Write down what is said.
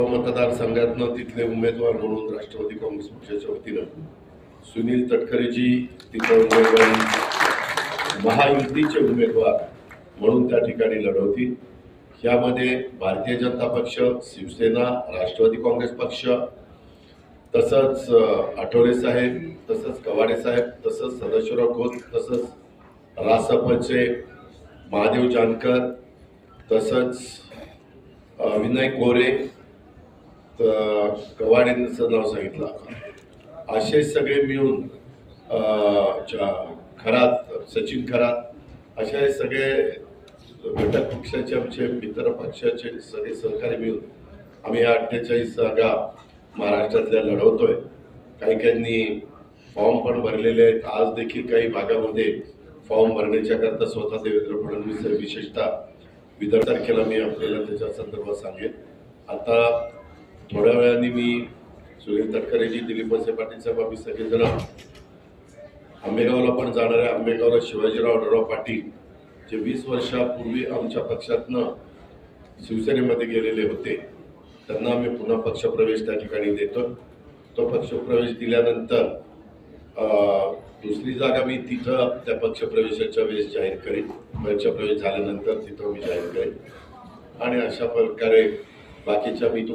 मतदारसंघातनं तिथले उमेदवार म्हणून राष्ट्रवादी काँग्रेस पक्षाच्या वतीनं सुनील तटकरेजी तिथं उमेदवारी महायुतीचे उमेदवार म्हणून त्या ठिकाणी लढवतील. यामध्ये भारतीय जनता पक्ष शिवसेना राष्ट्रवादी काँग्रेस पक्ष तसंच आठवले साहेब तसंच कवाडे साहेब तसंच सदाशिवराव खोत तसंच रासपचे महादेव जानकर तसंच विनय कोरे कवाडेंचं नाव सांगितलं. असे सगळे मिळून च्या- खरात सचिन खरात असे सगळे घटक पक्षाचे आमचे मित्र पक्षाचे सगळे सहकारी मिळून आम्ही या अठ्ठेचाळीस जागा महाराष्ट्रातल्या लढवतोय. काही काहींनी फॉर्म पण भरलेले आहेत. आज देखील काही भागामध्ये फॉर्म भरण्याच्या करता स्वतः देवेंद्र फडणवीस विशेषतः विदर्भ तारखेला मी आपल्याला त्याच्या संदर्भात सांगेन. आता थोड्या वेळाने मी सुनील तटकरेजी दिलीप वसे पाटील साहेब आम्ही सगळेजण आंबेगावला पण जाणार आहे. आंबेगावला शिवाजीराव डराव पाटील जे वीस वर्षापूर्वी आमच्या पक्षातनं शिवसेनेमध्ये गेलेले होते त्यांना आम्ही पुन्हा पक्षप्रवेश त्या ठिकाणी देतो. तो पक्षप्रवेश दिल्यानंतर दुसरी जागा मी तिथं त्या पक्षप्रवेशाच्या वेळेस जाहीर करेन. पक्षप्रवेश झाल्यानंतर तिथं मी जाहीर करेन. आणि अशा प्रकारे बाकीच्या मी तुम्हाला